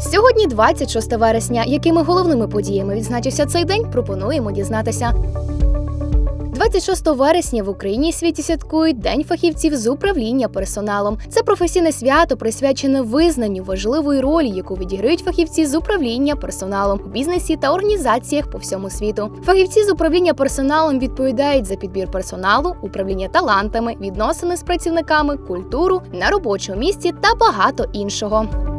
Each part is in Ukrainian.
Сьогодні 26 вересня. Якими головними подіями відзначився цей день, пропонуємо дізнатися. 26 вересня в Україні світі святкують День фахівців з управління персоналом. Це професійне свято присвячене визнанню важливої ролі, яку відіграють фахівці з управління персоналом у бізнесі та організаціях по всьому світу. Фахівці з управління персоналом відповідають за підбір персоналу, управління талантами, відносини з працівниками, культуру на робочому місці та багато іншого.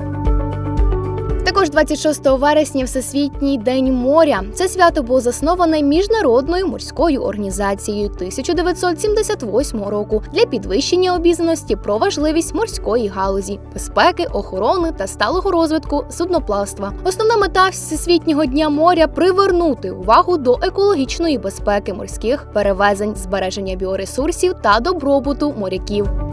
Також 26 вересня Всесвітній день моря. Це свято було засноване міжнародною морською організацією 1978 року для підвищення обізнаності про важливість морської галузі, безпеки, охорони та сталого розвитку судноплавства. Основна мета Всесвітнього дня моря привернути увагу до екологічної безпеки морських перевезень, збереження біоресурсів та добробуту моряків.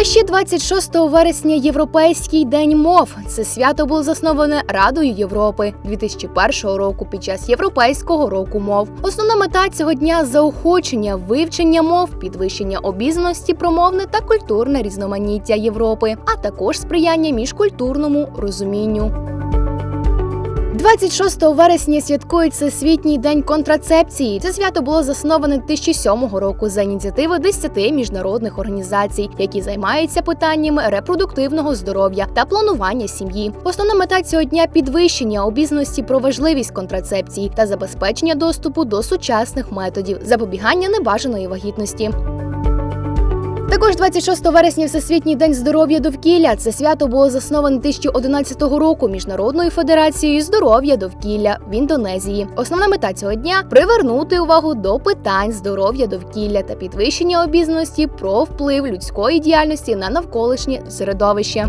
А ще 26 вересня Європейський день мов. Це свято було засноване Радою Європи 2001 року під час Європейського року мов. Основна мета цього дня заохочення вивчення мов, підвищення обізнаності про мовне та культурне різноманіття Європи, а також сприяння міжкультурному розумінню. 26 вересня святкують Всесвітній день контрацепції. Це свято було засноване 2007 року за ініціативи 10 міжнародних організацій, які займаються питаннями репродуктивного здоров'я та планування сім'ї. Основна мета цього дня підвищення обізнаності про важливість контрацепції та забезпечення доступу до сучасних методів запобігання небажаної вагітності. Також 26 вересня Всесвітній день здоров'я довкілля. Це свято було засноване 2011 року Міжнародною федерацією здоров'я довкілля в Індонезії. Основна мета цього дня привернути увагу до питань здоров'я довкілля та підвищення обізнаності про вплив людської діяльності на навколишнє середовище.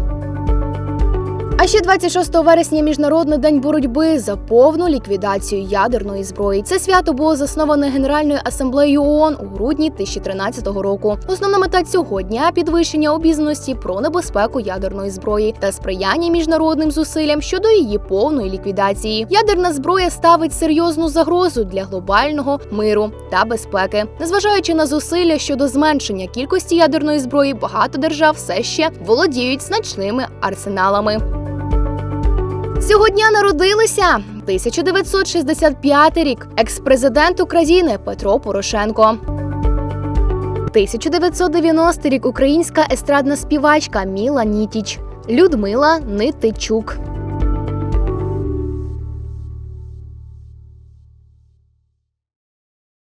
А ще 26 вересня Міжнародний день боротьби за повну ліквідацію ядерної зброї. Це свято було засноване Генеральною асамблеєю ООН у грудні 2013 року. Основна мета цього дня підвищення обізнаності про небезпеку ядерної зброї та сприяння міжнародним зусиллям щодо її повної ліквідації. Ядерна зброя ставить серйозну загрозу для глобального миру та безпеки. Незважаючи на зусилля щодо зменшення кількості ядерної зброї, багато держав все ще володіють значними арсеналами. Цього дня народилися 1965 рік. Екс-президент України Петро Порошенко. 1990 рік українська естрадна співачка Міла Нітіч. Людмила Нитичук.